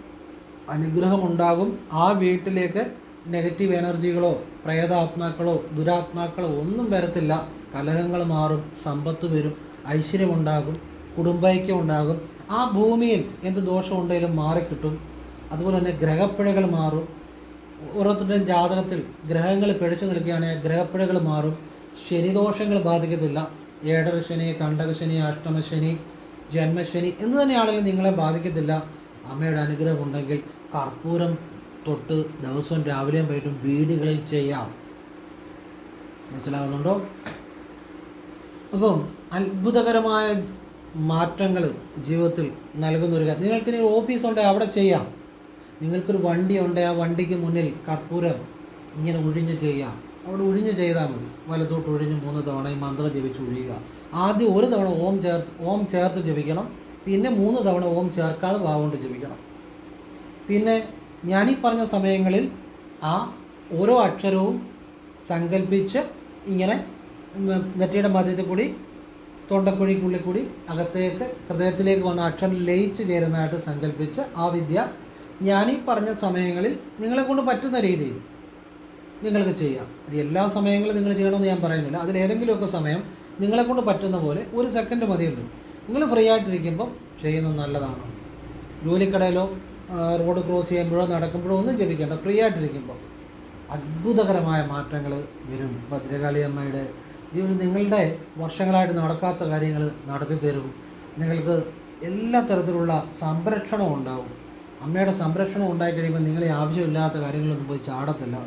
അനുഗ്രഹമുണ്ടാകും. ആ വീട്ടിലേക്ക് നെഗറ്റീവ് എനർജികളോ പ്രേതാത്മാക്കളോ ദുരാത്മാക്കളോ ഒന്നും വരത്തില്ല. കലഹങ്ങൾ മാറും. സമ്പത്ത് വരും. ഐശ്വര്യമുണ്ടാകും. കുടുംബൈക്യം ഉണ്ടാകും. ആ ഭൂമിയിൽ എന്ത് ദോഷമുണ്ടെങ്കിലും മാറിക്കിട്ടും. അതുപോലെ തന്നെ ഗ്രഹപ്പിഴകൾ മാറും. ഓരോരുത്തരുടെയും ജാതകത്തിൽ ഗ്രഹങ്ങൾ പിഴച്ചു നിൽക്കുകയാണെങ്കിൽ ഗ്രഹപ്പിഴകൾ മാറും. ശനിദോഷങ്ങൾ ബാധിക്കത്തില്ല. ഏഴര ശനി കണ്ടകശനി അഷ്ടമശനി ജന്മശനി എന്ന് തന്നെയാണെങ്കിലും നിങ്ങളെ ബാധിക്കത്തില്ല. അമ്മയുടെ അനുഗ്രഹം ഉണ്ടെങ്കിൽ കർപ്പൂരം തൊട്ട് ദിവസവും രാവിലെയും വൈകിട്ടും വീടുകളിൽ ചെയ്യാം. മനസ്സിലാവുന്നുണ്ടോ? അപ്പം അത്ഭുതകരമായ മാറ്റങ്ങൾ ജീവിതത്തിൽ നൽകുന്ന ഒരു കാര്യം നിങ്ങൾക്കിനി ഒരു ഓഫീസ് ഉണ്ടെങ്കിൽ അവിടെ ചെയ്യാം. നിങ്ങൾക്കൊരു വണ്ടി ഉണ്ടെങ്കിൽ ആ വണ്ടിക്ക് മുന്നിൽ കർപ്പൂരം ഇങ്ങനെ ഒഴിഞ്ഞ് ചെയ്യാം അവിടെ ഒഴിഞ്ഞ് ചെയ്താൽ മതി. വലത്തോട്ട് ഒഴിഞ്ഞ് മൂന്ന് തവണ ഈ മന്ത്രം ജപിച്ച് ഒഴിയുക ആദ്യം ഒരു തവണ ഓം ചേർത്ത് ഓം ചേർത്ത് ജപിക്കണം. പിന്നെ മൂന്ന് തവണ ഓം ചേർക്കാതെ വാവുകൊണ്ട് ജപിക്കണം. പിന്നെ ഞാനീ പറഞ്ഞ സമയങ്ങളിൽ ആ ഓരോ അക്ഷരവും സങ്കല്പിച്ച് ഇങ്ങനെ നെറ്റിയുടെ മധ്യത്തിൽ കൂടി തൊണ്ടക്കുഴിക്കുള്ളിൽ കൂടി അകത്തേക്ക് ഹൃദയത്തിലേക്ക് വന്ന അക്ഷരം ലയിച്ച് ചേരുന്നതായിട്ട് സങ്കല്പിച്ച് ആ വിദ്യ ഞാനീ പറഞ്ഞ സമയങ്ങളിൽ നിങ്ങളെ കൊണ്ട് പറ്റുന്ന രീതിയിൽ നിങ്ങൾക്ക് ചെയ്യാം. അത് എല്ലാ സമയങ്ങളും നിങ്ങൾ ചെയ്യണമെന്ന് ഞാൻ പറയുന്നില്ല. അതിലേതെങ്കിലുമൊക്കെ സമയം നിങ്ങളെ കൊണ്ട് പറ്റുന്ന പോലെ ഒരു സെക്കൻഡ് മതിയല്ലോ നിങ്ങൾ ഫ്രീ ആയിട്ടിരിക്കുമ്പം ചെയ്യുന്നത് നല്ലതാണ്. ജോലിക്കടയിലോ റോഡ് ക്രോസ് ചെയ്യുമ്പോഴോ നടക്കുമ്പോഴോ ഒന്നും ജപിക്കേണ്ട ഫ്രീ ആയിട്ടിരിക്കുമ്പോൾ അത്ഭുതകരമായ മാറ്റങ്ങൾ വരും. ഭദ്രകാളി അമ്മയുടെ ജീവിതം നിങ്ങളുടെ വർഷങ്ങളായിട്ട് നടക്കാത്ത കാര്യങ്ങൾ നടത്തി തരും. നിങ്ങൾക്ക് എല്ലാ തരത്തിലുള്ള സംരക്ഷണവും ഉണ്ടാവും. അമ്മയുടെ സംരക്ഷണം ഉണ്ടായി കഴിയുമ്പോൾ നിങ്ങളെ ആവശ്യമില്ലാത്ത കാര്യങ്ങളൊന്നും പോയി ചാടത്തില്ല.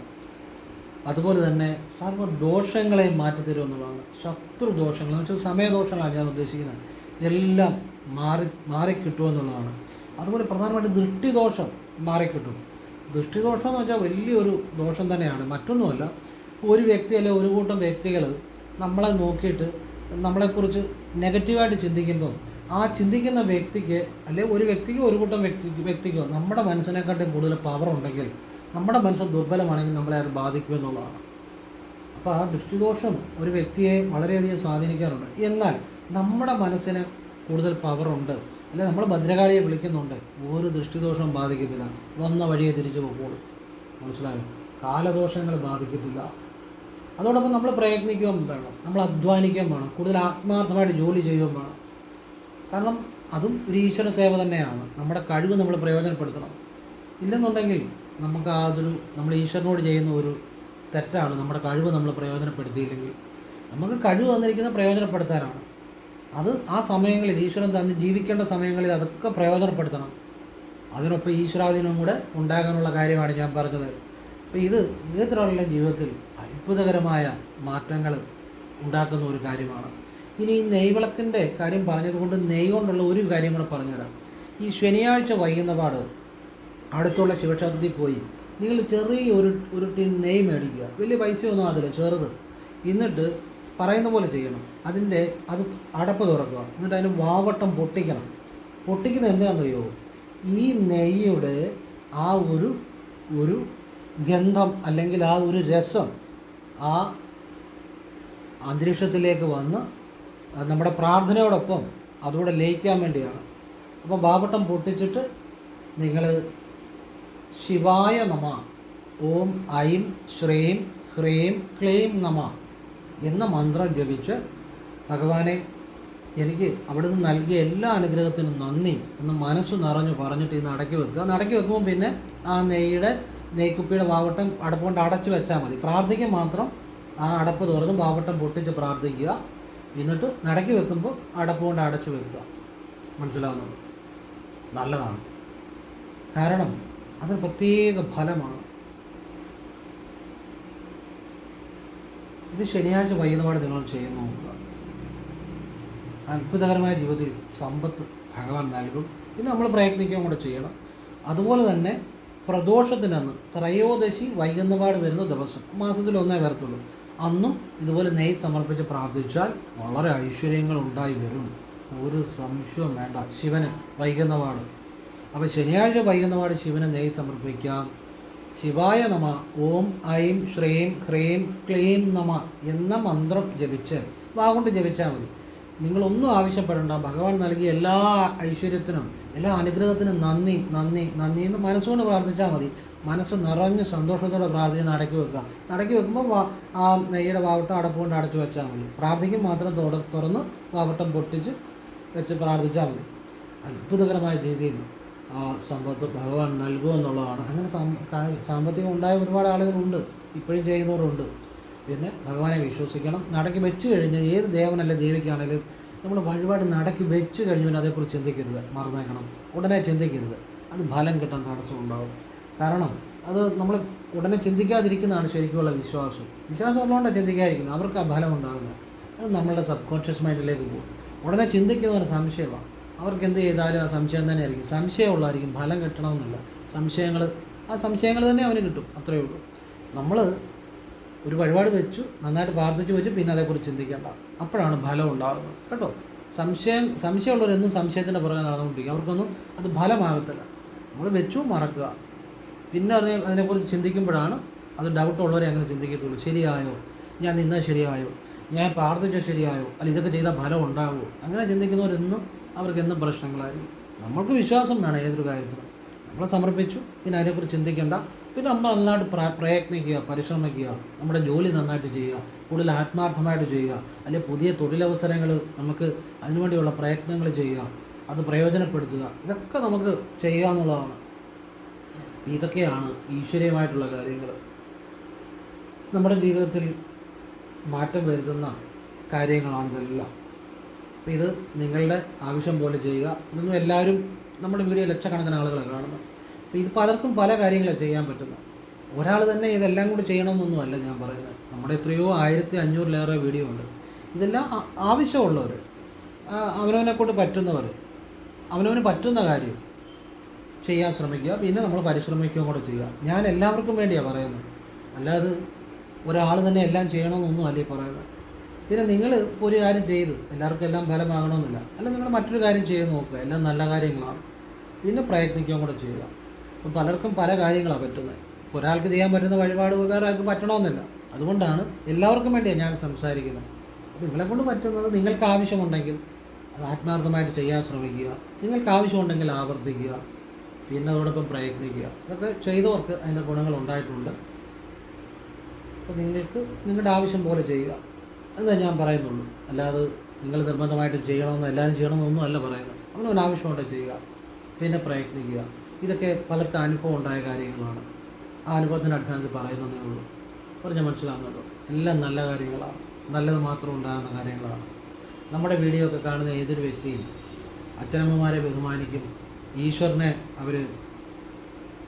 അതുപോലെ തന്നെ സർവ ദോഷങ്ങളെയും മാറ്റിത്തരും എന്നുള്ളതാണ്. ശത്രു ദോഷങ്ങൾ എന്ന് വെച്ചാൽ സമയദോഷങ്ങളാണ് ഞാൻ ഉദ്ദേശിക്കുന്നത്. ഇതെല്ലാം മാറി മാറിക്കിട്ടും എന്നുള്ളതാണ്. അതുപോലെ പ്രധാനമായിട്ടും ദൃഷ്ടിദോഷം മാറിക്കിട്ടും. ദൃഷ്ടിദോഷം എന്ന് വെച്ചാൽ വലിയൊരു ദോഷം തന്നെയാണ്. മറ്റൊന്നുമല്ല. ഒരു വ്യക്തി അല്ലെങ്കിൽ ഒരു കൂട്ടം വ്യക്തികൾ നമ്മളെ നോക്കിയിട്ട് നമ്മളെക്കുറിച്ച് നെഗറ്റീവായിട്ട് ചിന്തിക്കുമ്പോൾ ആ ചിന്തിക്കുന്ന വ്യക്തിക്ക് അല്ലെങ്കിൽ ഒരു വ്യക്തിക്ക് ഒരു കൂട്ടം വ്യക്തി വ്യക്തിക്കോ നമ്മുടെ മനസ്സിനെക്കാട്ടും കൂടുതൽ പവർ ഉണ്ടെങ്കിൽ നമ്മുടെ മനസ്സ് ദുർബലമാണെങ്കിൽ നമ്മളെ അത് ബാധിക്കുമെന്നുള്ളതാണ് അപ്പോൾ ആ ദൃഷ്ടിദോഷം ഒരു വ്യക്തിയെ വളരെയധികം സ്വാധീനിക്കാറുണ്ട്. എന്നാൽ നമ്മുടെ മനസ്സിന് കൂടുതൽ പവറുണ്ട് അല്ലെ നമ്മൾ ഭദ്രകാളിയെ വിളിക്കുന്നുണ്ട്. ഒരു ദൃഷ്ടിദോഷം ബാധിക്കത്തില്ല. വന്ന വഴിയെ തിരിച്ചു പോകുള്ളൂ മനസ്സിലായോ? കാലദോഷങ്ങൾ ബാധിക്കത്തില്ല. അതോടൊപ്പം നമ്മൾ പ്രയത്നിക്കുകയും വേണം. നമ്മൾ അധ്വാനിക്കുകയും വേണം. കൂടുതൽ ആത്മാർത്ഥമായിട്ട് ജോലി ചെയ്യുകയും വേണം. കാരണം അതും ഒരു ഈശ്വര സേവ തന്നെയാണ്. നമ്മുടെ കഴിവ് നമ്മൾ പ്രയോജനപ്പെടുത്തണം. ഇല്ലെന്നുണ്ടെങ്കിൽ നമുക്ക് അതൊരു നമ്മൾ ഈശ്വരനോട് ചെയ്യുന്ന ഒരു തെറ്റാണ്. നമ്മുടെ കഴിവ് നമ്മൾ പ്രയോജനപ്പെടുത്തിയില്ലെങ്കിൽ. നമുക്ക് കഴിവ് തന്നിരിക്കുന്ന പ്രയോജനപ്പെടുത്താനാണ്. അത് ആ സമയങ്ങളിൽ ഈശ്വരൻ തന്ന് ജീവിക്കേണ്ട സമയങ്ങളിൽ അതൊക്കെ പ്രയോജനപ്പെടുത്തണം. അതിനൊപ്പം ഈശ്വരാധീനവും കൂടെ ഉണ്ടാകാനുള്ള കാര്യമാണ് ഞാൻ പറഞ്ഞത്. അപ്പോൾ ഇത് ഏതൊരാളുടെ ജീവിതത്തിൽ അത്ഭുതകരമായ മാറ്റങ്ങൾ ഉണ്ടാക്കുന്ന ഒരു കാര്യമാണ്. ഇനി ഈ നെയ്വിളക്കിന്റെ കാര്യം പറഞ്ഞതുകൊണ്ട് നെയ് കൊണ്ടുള്ള ഒരു കാര്യം കൂടെ പറഞ്ഞുതരാം. ഈ ശനിയാഴ്ച വൈകുന്ന പാട് അടുത്തുള്ള ശിവക്ഷേത്രത്തിൽ പോയി നിങ്ങൾ ചെറിയ ഒരു ഒരു ടിൻ നെയ് മേടിക്കുക. വലിയ പൈസയൊന്നും അതില്ല ചെറുത്. എന്നിട്ട് പറയുന്ന പോലെ ചെയ്യണം. അതിന്റെ അത് അടപ്പ് തുറക്കുക. എന്നിട്ട് അതിന് വാവട്ടം പൊട്ടിക്കണം. പൊട്ടിക്കുന്നത് എന്താണെന്നറിയോ ഈ നെയ്യുടെ ആ ഒരു ഒരു ഗന്ധം അല്ലെങ്കിൽ ആ ഒരു രസം ആ അന്തരീക്ഷത്തിലേക്ക് വന്ന് നമ്മുടെ പ്രാർത്ഥനയോടൊപ്പം അതുകൂടെ ലയിക്കാൻ വേണ്ടിയാണ്. അപ്പം ബാബട്ടം പൊട്ടിച്ചിട്ട് നിങ്ങൾ ശിവായ നമ ഓം ഐം ശ്രീം ഹ്രീം ക്ലീം നമ എന്ന മന്ത്രം ജപിച്ച് ഭഗവാനെ എനിക്ക് അവിടുന്ന് നൽകിയ എല്ലാ അനുഗ്രഹത്തിനും നന്ദി എന്ന് മനസ്സ് നിറഞ്ഞു പറഞ്ഞിട്ട് ഇന്ന് അടക്കി വെക്കുക. അടക്കി വെക്കുമ്പോൾ പിന്നെ ആ നെയ്യുടെ നെയ്ക്കുപ്പിയുടെ വാവട്ടം അടപ്പുകൊണ്ട് അടച്ചു വെച്ചാൽ മതി. പ്രാർത്ഥിക്കാൻ മാത്രം ആ അടപ്പ് തുറന്നും വാവട്ടം പൊട്ടിച്ച് പ്രാർത്ഥിക്കുക. എന്നിട്ട് നടക്കി വെക്കുമ്പോൾ അടപ്പ് കൊണ്ട് അടച്ചു വെക്കുക. മനസ്സിലാവുന്നത് നല്ലതാണ്. കാരണം അത് പ്രത്യേക ഫലമാണ്. ഇത് ശനിയാഴ്ച വൈകുന്നപാട് നിങ്ങൾ ചെയ്യുന്നു. നോക്കുക അത്ഭുതകരമായ ജീവിതത്തിൽ സമ്പത്ത് ഭഗവാൻ നൽകും. പിന്നെ നമ്മൾ പ്രയത്നിക്കുകയും കൂടെ ചെയ്യണം. അതുപോലെ തന്നെ പ്രദോഷത്തിനന്ന് ത്രയോദശി വൈകുന്നപാട് വരുന്ന ദിവസം മാസത്തിൽ ഒന്നേ വരത്തുള്ളൂ. അന്നും ഇതുപോലെ നെയ് സമർപ്പിച്ച് പ്രാർത്ഥിച്ചാൽ വളരെ ഐശ്വര്യങ്ങൾ ഉണ്ടായി വരും. ഒരു സംശയവും വേണ്ട ശിവന് വൈകുന്നപാട്. അപ്പോൾ ശനിയാഴ്ച വൈകുന്നപാട് ശിവന് നെയ് സമർപ്പിക്കാം. ശിവായ നമ ഓം ഐം ശ്രീം ഹ്രീം ക്ലീം നമ എന്ന മന്ത്രം ജപിച്ച് വാഗുണ്ട് ജപിച്ചാൽ മതി. നിങ്ങളൊന്നും ആവശ്യപ്പെടേണ്ട ഭഗവാൻ നൽകിയ എല്ലാ ഐശ്വര്യത്തിനും എല്ലാ അനുഗ്രഹത്തിനും നന്ദി നന്ദി നന്ദി എന്ന് മനസ്സുകൊണ്ട് പ്രാർത്ഥിച്ചാൽ മതി. മനസ്സ് നിറഞ്ഞ് സന്തോഷത്തോടെ പ്രാർത്ഥിച്ച് നടക്കി വെക്കുക. നടക്കി വെക്കുമ്പോൾ ആ നെയ്യുടെ വാവട്ടം അടപ്പുകൊണ്ട് അടച്ചു വെച്ചാൽ മതി. പ്രാർത്ഥിക്കും മാത്രം തുറ തുറന്ന് വാവട്ടം പൊട്ടിച്ച് വെച്ച് പ്രാർത്ഥിച്ചാൽ മതി. അത്ഭുതകരമായ രീതിയിൽ ആ സമ്പത്ത് ഭഗവാൻ നൽകുമെന്നുള്ളതാണ് അങ്ങനെ സാമ്പത്തികം ഉണ്ടായ ഒരുപാട് ആളുകളുണ്ട്. ഇപ്പോഴും ചെയ്യുന്നവരുണ്ട്. പിന്നെ ഭഗവാനെ വിശ്വസിക്കണം. നടക്കി വെച്ച് കഴിഞ്ഞാൽ ഏത് ദേവനല്ല ദേവിക്കാണെങ്കിലും നമ്മൾ വഴിപാട് നടക്കി വെച്ച് കഴിഞ്ഞാൽ അതേക്കുറിച്ച് ചിന്തിക്കരുത്. മറന്നേക്കണം. ഉടനെ ചിന്തിക്കരുത്. അത് ഫലം കിട്ടാൻ തടസ്സം ഉണ്ടാവും. കാരണം അത് നമ്മൾ ഉടനെ ചിന്തിക്കാതിരിക്കുന്നതാണ് ശരിക്കുമുള്ള വിശ്വാസം. വിശ്വാസം ഉള്ളതുകൊണ്ടാണ് ചിന്തിക്കാതിരിക്കുന്നത്. അവർക്ക് ആ ഫലം ഉണ്ടാകുന്നത്. അത് നമ്മളുടെ സബ് കോൺഷ്യസ് മൈൻഡിലേക്ക് പോകും. ഉടനെ ചിന്തിക്കുന്നവർ സംശയമാണ് അവർക്ക് എന്ത് ചെയ്താലും ആ സംശയം തന്നെ ആയിരിക്കും. സംശയമുള്ളതായിരിക്കും ഫലം കിട്ടണമെന്നില്ല. സംശയങ്ങൾ ആ സംശയങ്ങൾ തന്നെ അവന് കിട്ടും. അത്രയേ ഉള്ളൂ. നമ്മൾ ഒരു വഴിപാട് വെച്ചു നന്നായിട്ട് പ്രാർത്ഥിച്ച് വെച്ചു പിന്നെ അതേക്കുറിച്ച് ചിന്തിക്കേണ്ട. അപ്പോഴാണ് ഫലം ഉണ്ടാകുന്നത്. കേട്ടോ? സംശയം സംശയമുള്ളവരെന്നും സംശയത്തിന്റെ പുറകെ നടന്നുകൊണ്ടിരിക്കും. അവർക്കൊന്നും അത് ഫലമാകത്തില്ല. നമ്മൾ വെച്ചു മറക്കുക. പിന്നെ അതിനെ അതിനെക്കുറിച്ച് ചിന്തിക്കുമ്പോഴാണ് അത് ഡൗട്ടുള്ളവരെ അങ്ങനെ ചിന്തിക്കത്തുള്ളൂ. ശരിയായോ? ഞാൻ നിന്നാൽ ശരിയായോ? ഞാൻ പ്രാർത്ഥിച്ച ശരിയായോ? അല്ല ഇതൊക്കെ ചെയ്താൽ ഫലം ഉണ്ടാകുമോ അങ്ങനെ ചിന്തിക്കുന്നവരെന്നും അവർക്ക് എന്നും പ്രശ്നങ്ങളായിരിക്കും. നമ്മൾക്ക് വിശ്വാസം വേണം ഏതൊരു കാര്യത്തിലും നമ്മൾ സമർപ്പിച്ചു പിന്നെ അതിനെക്കുറിച്ച് ചിന്തിക്കേണ്ട. പിന്നെ നമ്മൾ നന്നായിട്ട് പ്ര പ്രയത്നിക്കുക പരിശ്രമിക്കുക നമ്മുടെ ജോലി നന്നായിട്ട് ചെയ്യുക കൂടുതൽ ആത്മാർത്ഥമായിട്ട് ചെയ്യുക അല്ലെങ്കിൽ പുതിയ തൊഴിലവസരങ്ങൾ നമുക്ക് അതിനുവേണ്ടിയുള്ള പ്രയത്നങ്ങൾ ചെയ്യുക അത് പ്രയോജനപ്പെടുത്തുക ഇതൊക്കെ നമുക്ക് ചെയ്യുക എന്നുള്ളതാണ്. ഇതൊക്കെയാണ് ഈശ്വരീയമായിട്ടുള്ള കാര്യങ്ങൾ. നമ്മുടെ ജീവിതത്തിൽ മാറ്റം വരുത്തുന്ന കാര്യങ്ങളാണ് ഇതെല്ലാം. അപ്പോൾ ഇത് നിങ്ങളുടെ ആവശ്യം പോലെ ചെയ്യുക. ഇതൊന്നും എല്ലാവരും നമ്മുടെ വീഡിയോ ലക്ഷക്കണക്കിന് ആളുകളെ കാണുന്നു. അപ്പോൾ ഇത് പലർക്കും പല കാര്യങ്ങളാണ് ചെയ്യാൻ പറ്റുന്നത്. ഒരാൾ തന്നെ ഇതെല്ലാം കൂടി ചെയ്യണമെന്നൊന്നുമല്ല ഞാൻ പറയുന്നത്. നമ്മുടെ എത്രയോ ആയിരത്തി അഞ്ഞൂറിലേറെ വീഡിയോ ഉണ്ട്. ഇതെല്ലാം ആവശ്യമുള്ളവർ അവനവനെ കൊണ്ട് പറ്റുന്നവർ അവനവന് പറ്റുന്ന കാര്യം ചെയ്യാൻ ശ്രമിക്കുക. പിന്നെ നമ്മൾ പരിശ്രമിക്കുകയും കൂടെ ചെയ്യുക. ഞാൻ എല്ലാവർക്കും വേണ്ടിയാണ് പറയുന്നത്. അല്ലാതെ ഒരാൾ തന്നെ എല്ലാം ചെയ്യണമെന്നൊന്നും അല്ലേ പറയുന്നത്. പിന്നെ നിങ്ങൾ ഒരു കാര്യം ചെയ്തു എല്ലാവർക്കും എല്ലാം ഫലമാകണമെന്നില്ല. അല്ല നിങ്ങൾ മറ്റൊരു കാര്യം ചെയ്ത് നോക്കുക. എല്ലാം നല്ല കാര്യങ്ങളാണ്. പിന്നെ പ്രയത്നിക്കുകയും കൂടെ ചെയ്യുക. അപ്പം പലർക്കും പല കാര്യങ്ങളാണ് പറ്റുന്നത്. ഒരാൾക്ക് ചെയ്യാൻ പറ്റുന്ന വഴിപാട് വേറെ ആൾക്ക് പറ്റണമെന്നില്ല. അതുകൊണ്ടാണ് എല്ലാവർക്കും വേണ്ടിയാണ് ഞാൻ സംസാരിക്കുന്നത്. അപ്പോൾ നിങ്ങളെ കൊണ്ട് പറ്റുന്നത് നിങ്ങൾക്ക് ആവശ്യമുണ്ടെങ്കിൽ അത് ആത്മാർത്ഥമായിട്ട് ചെയ്യാൻ ശ്രമിക്കുക. നിങ്ങൾക്ക് ആവശ്യമുണ്ടെങ്കിൽ ആവർത്തിക്കുക. പിന്നെ അതോടൊപ്പം പ്രയത്നിക്കുക. ഇതൊക്കെ ചെയ്തവർക്ക് അതിന്റെ ഗുണങ്ങൾ ഉണ്ടായിട്ടുണ്ട്. അപ്പോൾ നിങ്ങൾക്ക് നിങ്ങളുടെ ആവശ്യം പോലെ ചെയ്യുക. എന്നേ ഞാൻ പറയുന്നുള്ളൂ. അല്ലാതെ നിങ്ങൾ നിർബന്ധമായിട്ട് ചെയ്യണമെന്നോ എല്ലാവരും ചെയ്യണമെന്നൊന്നും അല്ല പറയുന്നത്. അവനവൻ ആവശ്യമുണ്ട് ചെയ്യുക. പിന്നെ പ്രയത്നിക്കുക. ഇതൊക്കെ പലർക്കും അനുഭവം ഉണ്ടായ കാര്യങ്ങളാണ്. ആ അനുഭവത്തിന്റെ അടിസ്ഥാനത്തിൽ പറയുന്നതേ ഉള്ളൂ. പറഞ്ഞാൽ മനസ്സിലാകുന്നുള്ളൂ എല്ലാം നല്ല കാര്യങ്ങളാണ്. നല്ലത് മാത്രം ഉണ്ടാകുന്ന കാര്യങ്ങളാണ്. നമ്മുടെ വീഡിയോ ഒക്കെ കാണുന്ന ഏതൊരു വ്യക്തിയും അച്ഛനമ്മമാരെ ബഹുമാനിക്കും. ഈശ്വരനെ അവർ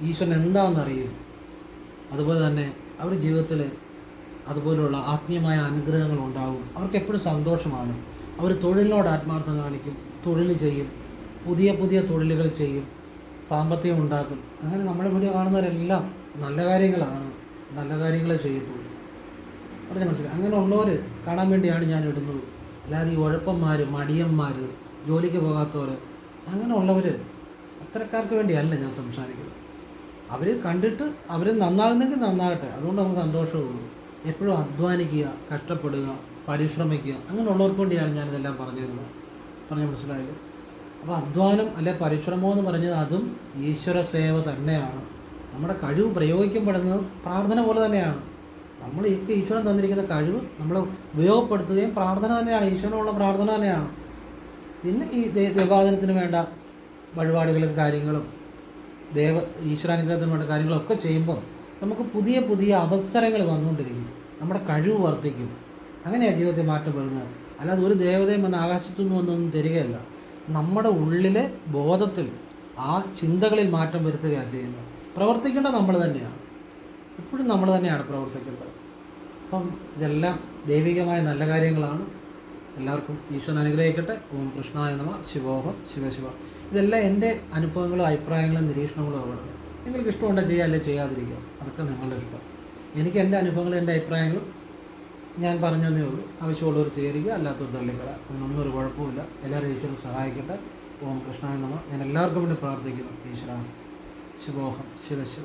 ഈശ്വരൻ എന്താണെന്നറിയും അതുപോലെ തന്നെ അവരുടെ ജീവിതത്തിൽ അതുപോലുള്ള ആത്മീയമായ അനുഗ്രഹങ്ങൾ ഉണ്ടാകും അവർക്ക് എപ്പോഴും സന്തോഷമാണ്. അവർ തൊഴിലിനോട് ആത്മാർത്ഥം കാണിക്കും തൊഴിൽ ചെയ്യും പുതിയ പുതിയ തൊഴിലുകൾ ചെയ്യും. സാമ്പത്തികം ഉണ്ടാക്കും. അങ്ങനെ നമ്മുടെ വീഡിയോ കാണുന്നവരെല്ലാം നല്ല കാര്യങ്ങളാണ്. നല്ല കാര്യങ്ങളെ ചെയ്യത്തുള്ളൂ പറഞ്ഞ മനസ്സിലായി. അങ്ങനെയുള്ളവർ കാണാൻ വേണ്ടിയാണ് ഞാൻ ഇടുന്നത്. അല്ലാതെ ഈ ഉഴപ്പന്മാർ മടിയന്മാർ ജോലിക്ക് പോകാത്തവർ അങ്ങനെയുള്ളവർ അത്തരക്കാർക്ക് വേണ്ടിയല്ല ഞാൻ സംസാരിക്കുന്നത്. അവർ കണ്ടിട്ട് അവർ നന്നാകുന്നെങ്കിൽ നന്നാകട്ടെ. അതുകൊണ്ട് നമുക്ക് സന്തോഷമുള്ളൂ എപ്പോഴും അധ്വാനിക്കുക കഷ്ടപ്പെടുക പരിശ്രമിക്കുക അങ്ങനെയുള്ളവർക്ക് വേണ്ടിയാണ് ഞാനിതെല്ലാം പറഞ്ഞു തരുന്നത് പറഞ്ഞ് മനസ്സിലായത് അപ്പോൾ അധ്വാനം അല്ലെ പരിശ്രമം എന്ന് പറഞ്ഞത് അതും ഈശ്വര സേവ തന്നെയാണ്. നമ്മുടെ കഴിവ് പ്രയോഗിക്കപ്പെടുന്നത് പ്രാർത്ഥന പോലെ തന്നെയാണ്. നമ്മൾ ഈ ഈശ്വരൻ തന്നിരിക്കുന്ന കഴിവ് നമ്മൾ ഉപയോഗപ്പെടുത്തുകയും പ്രാർത്ഥന തന്നെയാണ് ഈശ്വരനുള്ള പ്രാർത്ഥന തന്നെയാണ്. പിന്നെ ഈ ദേവാദനത്തിന് വേണ്ട വഴിപാടുകളും കാര്യങ്ങളും ദേവ ഈശ്വരാനുഗ്രഹത്തിന് വേണ്ട കാര്യങ്ങളൊക്കെ ചെയ്യുമ്പോൾ നമുക്ക് പുതിയ പുതിയ അവസരങ്ങൾ വന്നുകൊണ്ടിരിക്കും. നമ്മുടെ കഴിവ് വർദ്ധിക്കും. അങ്ങനെയാണ് ജീവിതത്തിൽ മാറ്റം വരുന്നത്. അല്ലാതെ ഒരു ദേവതയും വന്ന് ആകാശത്തു നിന്ന് വന്നൊന്നും തരികയല്ല. നമ്മുടെ ഉള്ളിലെ ബോധത്തിൽ ആ ചിന്തകളിൽ മാറ്റം വരുത്തുകയാണ് ചെയ്യുന്നത്. പ്രവർത്തിക്കേണ്ടത് നമ്മൾ തന്നെയാണ്. എപ്പോഴും നമ്മൾ തന്നെയാണ് പ്രവർത്തിക്കേണ്ടത്. അപ്പം ഇതെല്ലാം ദൈവികമായ നല്ല കാര്യങ്ങളാണ്. എല്ലാവർക്കും ഈശ്വരൻ അനുഗ്രഹിക്കട്ടെ. ഓം കൃഷ്ണായ നമ. ശിവോഹം. ശിവശിവ ഇതെല്ലാം എന്റെ അനുഭവങ്ങളും അഭിപ്രായങ്ങളും നിരീക്ഷണങ്ങളും ആണ് നിങ്ങൾക്ക് ഇഷ്ടമുണ്ടോ ചെയ്യുക അല്ലെങ്കിൽ ചെയ്യാതിരിക്കുക അതൊക്കെ നിങ്ങളുടെ ഇഷ്ടം. എനിക്ക് എന്റെ അനുഭവങ്ങളും എന്റെ അഭിപ്രായങ്ങളും ഞാൻ പറഞ്ഞതേ ഉള്ളൂ. ആവശ്യമുള്ളവർ സ്വീകരിക്കുക അല്ലാത്തവർ തള്ളിക്കള അതിനൊന്നും ഒരു കുഴപ്പമില്ല എല്ലാവരും ഈശ്വരൻ സഹായിക്കട്ടെ. ഓം കൃഷ്ണായ നമ. ഞാൻ എല്ലാവർക്കും വേണ്ടി പ്രാർത്ഥിക്കുന്നു. ഈശ്വര. ശിവോഹം ശിവശിവ